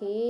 lagi.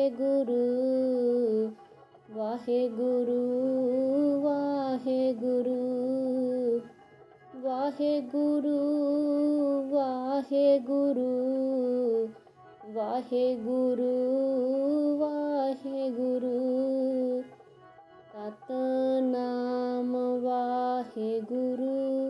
Waheguru Waheguru Waheguru Waheguru Waheguru Waheguru Waheguru. Satnam Waheguru.